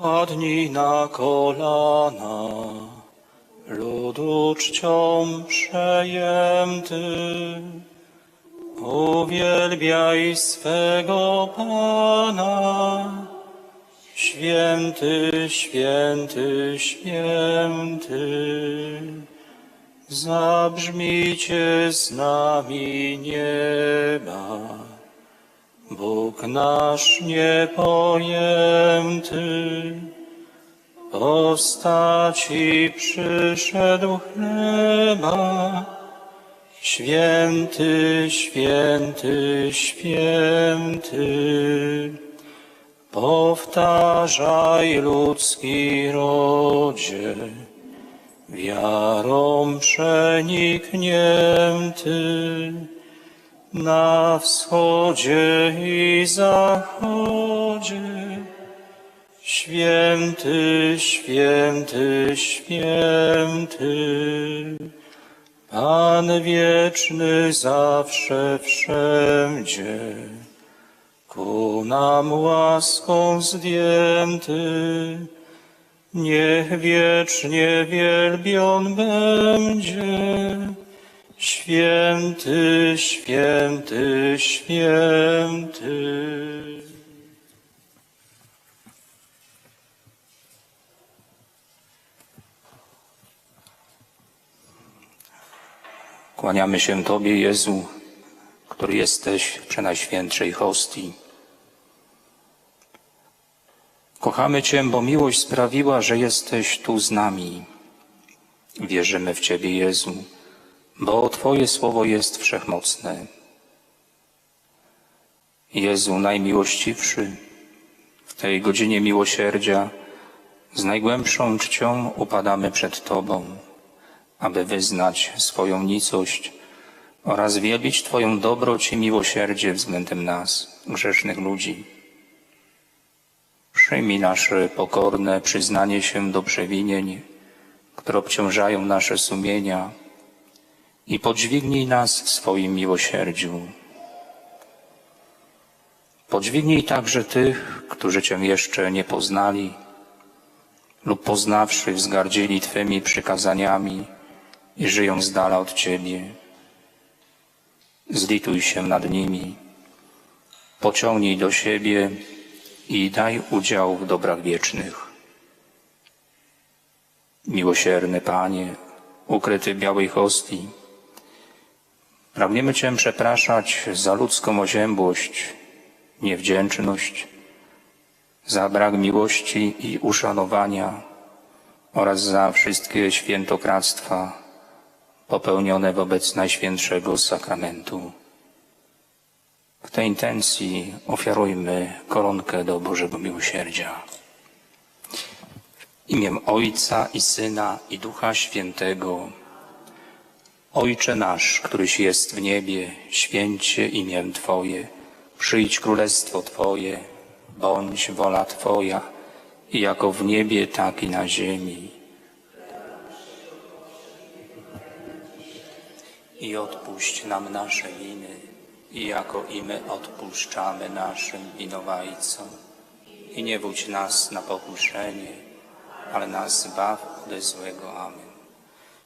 Padnij na kolana, ludu czcią przejęty. Uwielbiaj swego Pana. Święty, święty, święty. Zabrzmijcie z nami nieba. Nasz niepojęty, postaci przyszedł chleba. Święty, święty, święty, powtarzaj ludzki rodzie, wiarą przeniknięty. Na wschodzie i zachodzie, święty, święty, święty, Pan wieczny zawsze wszędzie, ku nam łaską zdjęty, niech wiecznie wielbion będzie. Święty, święty, święty. Kłaniamy się Tobie, Jezu, który jesteś w przenajświętszej hostii. Kochamy Cię, bo miłość sprawiła, że jesteś tu z nami. Wierzymy w Ciebie, Jezu bo Twoje słowo jest wszechmocne. Jezu najmiłościwszy, w tej godzinie miłosierdzia z najgłębszą czcią upadamy przed Tobą, aby wyznać swoją nicość oraz wielbić Twoją dobroć i miłosierdzie względem nas, grzesznych ludzi. Przyjmij nasze pokorne przyznanie się do przewinień, które obciążają nasze sumienia, i podźwignij nas w swoim miłosierdziu. Podźwignij także tych, którzy Cię jeszcze nie poznali lub poznawszy wzgardzili Twymi przykazaniami i żyją z dala od Ciebie. Zlituj się nad nimi, pociągnij do siebie i daj udział w dobrach wiecznych. Miłosierny Panie, ukryty białej hostii, Pragniemy Cię przepraszać za ludzką oziębłość, niewdzięczność, za brak miłości i uszanowania oraz za wszystkie świętokradztwa popełnione wobec Najświętszego Sakramentu. W tej intencji ofiarujmy koronkę do Bożego Miłosierdzia. W imię Ojca i Syna i Ducha Świętego. Ojcze nasz, któryś jest w niebie, święcie imię Twoje, przyjdź królestwo Twoje, bądź wola Twoja, i jako w niebie, tak i na ziemi. I odpuść nam nasze winy, i jako i my odpuszczamy naszym winowajcom. I nie wódź nas na pokuszenie, ale nas zbaw ode złego. Amen.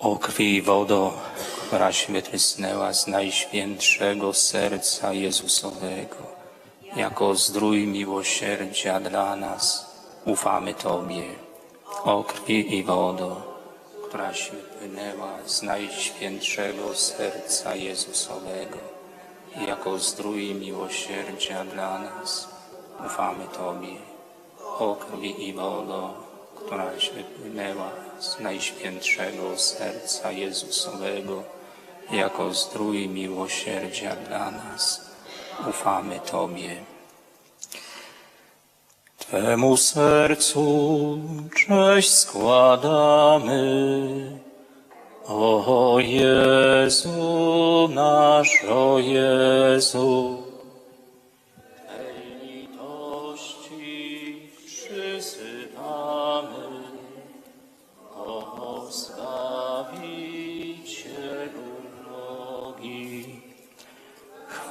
O krwi i wodo, któraś wytrysnęła z najświętszego serca Jezusowego, jako zdrój miłosierdzia dla nas, ufamy Tobie. O krwi i wodo, któraś wypłynęła z najświętszego serca Jezusowego, jako zdrój miłosierdzia dla nas, ufamy Tobie. O krwi i wodo, któraś wypłynęła z najświętszego serca Jezusowego, jako zdrój miłosierdzia dla nas, ufamy Tobie. Twemu sercu cześć składamy, o Jezu nasz, o Jezu.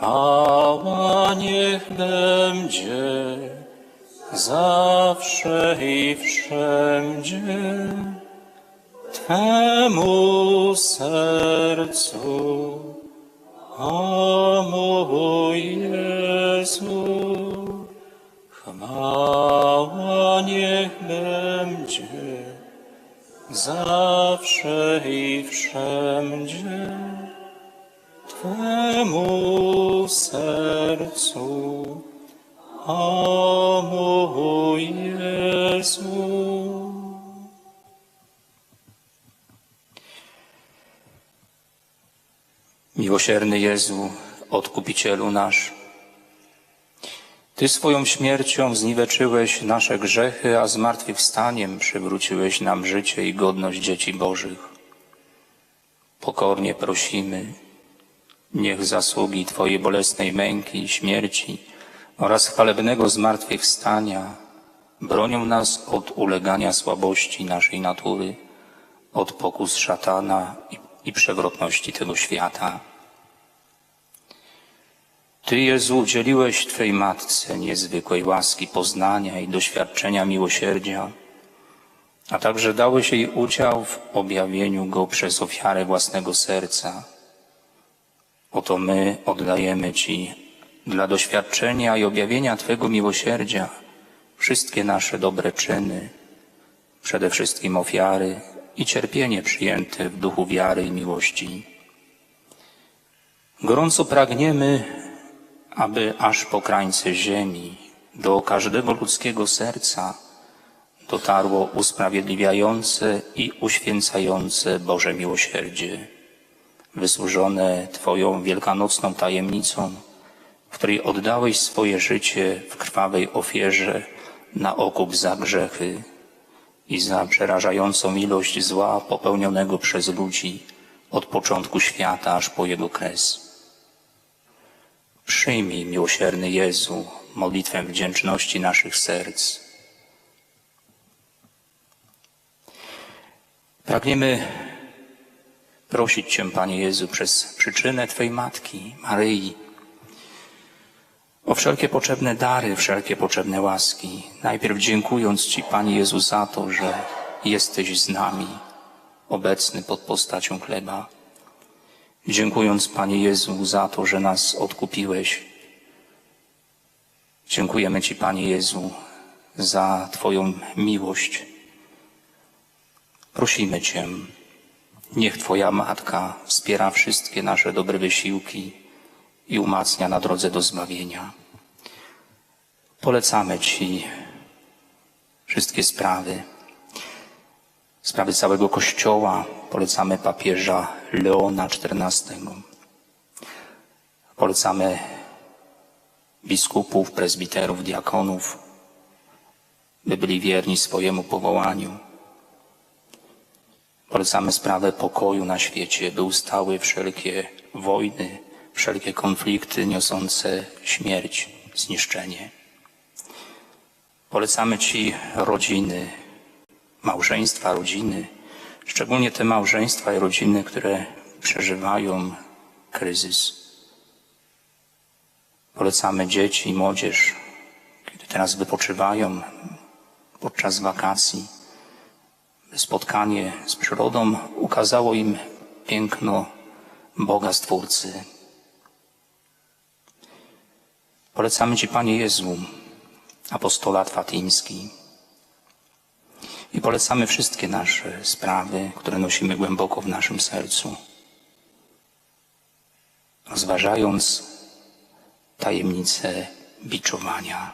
Chwała niech będzie zawsze i wszędzie Twemu sercu, o mój Jezu. Chwała niech będzie zawsze i wszędzie Twemu sercu, o mój Jezu. Miłosierny Jezu, Odkupicielu nasz, Ty swoją śmiercią zniweczyłeś nasze grzechy, a zmartwychwstaniem przywróciłeś nam życie i godność dzieci Bożych. Pokornie prosimy, niech zasługi Twojej bolesnej męki i śmierci oraz chwalebnego zmartwychwstania bronią nas od ulegania słabości naszej natury, od pokus szatana i, przewrotności tego świata. Ty, Jezu, udzieliłeś Twej Matce niezwykłej łaski poznania i doświadczenia miłosierdzia, a także dałeś jej udział w objawieniu Go przez ofiarę własnego serca. Oto my oddajemy Ci dla doświadczenia i objawienia Twego miłosierdzia wszystkie nasze dobre czyny, przede wszystkim ofiary i cierpienie przyjęte w duchu wiary i miłości. Gorąco pragniemy, aby aż po krańce ziemi do każdego ludzkiego serca dotarło usprawiedliwiające i uświęcające Boże miłosierdzie, wysłużone Twoją wielkanocną tajemnicą, w której oddałeś swoje życie w krwawej ofierze na okup za grzechy i za przerażającą ilość zła popełnionego przez ludzi od początku świata aż po jego kres. Przyjmij, miłosierny Jezu, modlitwę wdzięczności naszych serc. Pragniemy prosić Cię, Panie Jezu, przez przyczynę Twej Matki, Maryi, o wszelkie potrzebne dary, wszelkie potrzebne łaski. Najpierw dziękując Ci, Panie Jezu, za to, że jesteś z nami, obecny pod postacią chleba. Dziękując, Panie Jezu, za to, że nas odkupiłeś. Dziękujemy Ci, Panie Jezu, za Twoją miłość. Prosimy Cię, niech Twoja Matka wspiera wszystkie nasze dobre wysiłki i umacnia na drodze do zbawienia. Polecamy Ci wszystkie sprawy, sprawy całego Kościoła. Polecamy papieża Leona XIV. Polecamy biskupów, prezbiterów, diakonów, by byli wierni swojemu powołaniu. Polecamy sprawę pokoju na świecie, by ustały wszelkie wojny, wszelkie konflikty niosące śmierć, zniszczenie. Polecamy Ci rodziny, małżeństwa, rodziny, szczególnie te małżeństwa i rodziny, które przeżywają kryzys. Polecamy dzieci i młodzież, kiedy teraz wypoczywają podczas wakacji. Spotkanie z przyrodą ukazało im piękno Boga Stwórcy. Polecamy Ci, Panie Jezu, apostolat fatyński. I polecamy wszystkie nasze sprawy, które nosimy głęboko w naszym sercu. Rozważając tajemnicę biczowania.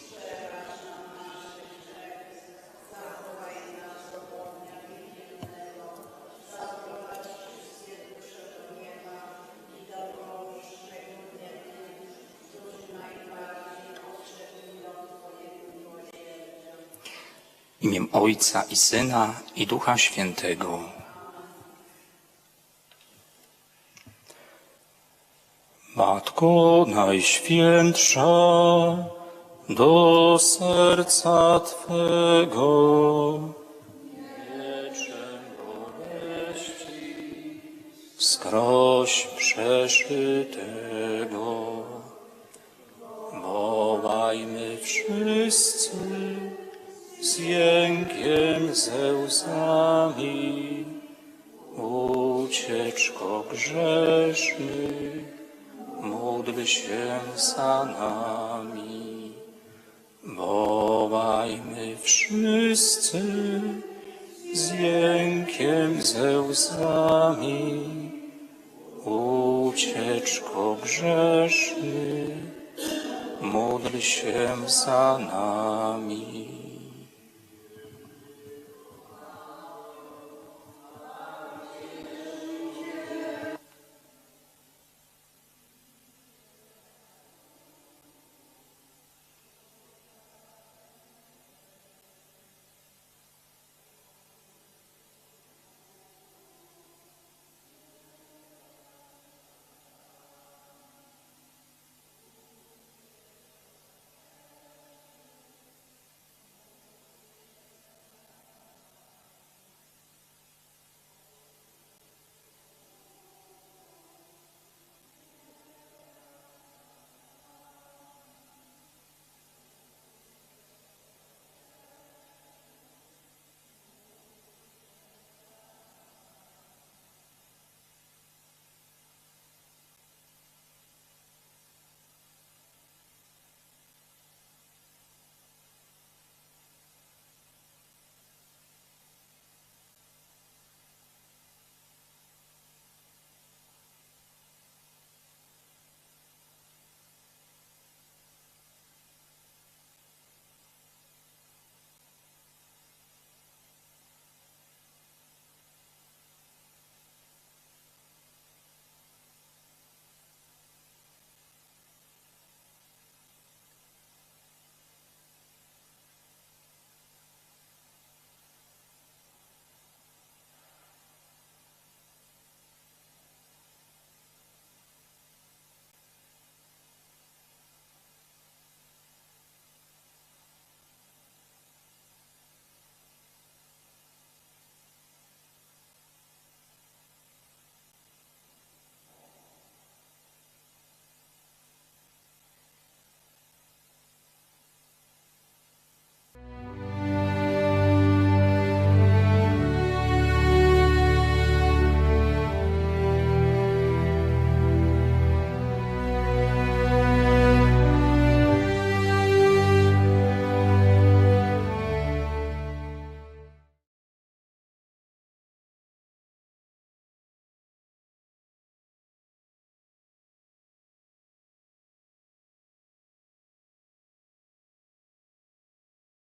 Ojca i Syna i Ducha Świętego. Matko Najświętsza, do serca Twego mieczem boleści skroś przeszytego. Wołajmy wszyscy z jękiem, ze łzami, ucieczko grzeszny, módl się za nami. Wołajmy wszyscy z jękiem, ze łzami, ucieczko grzeszny, módl się za nami.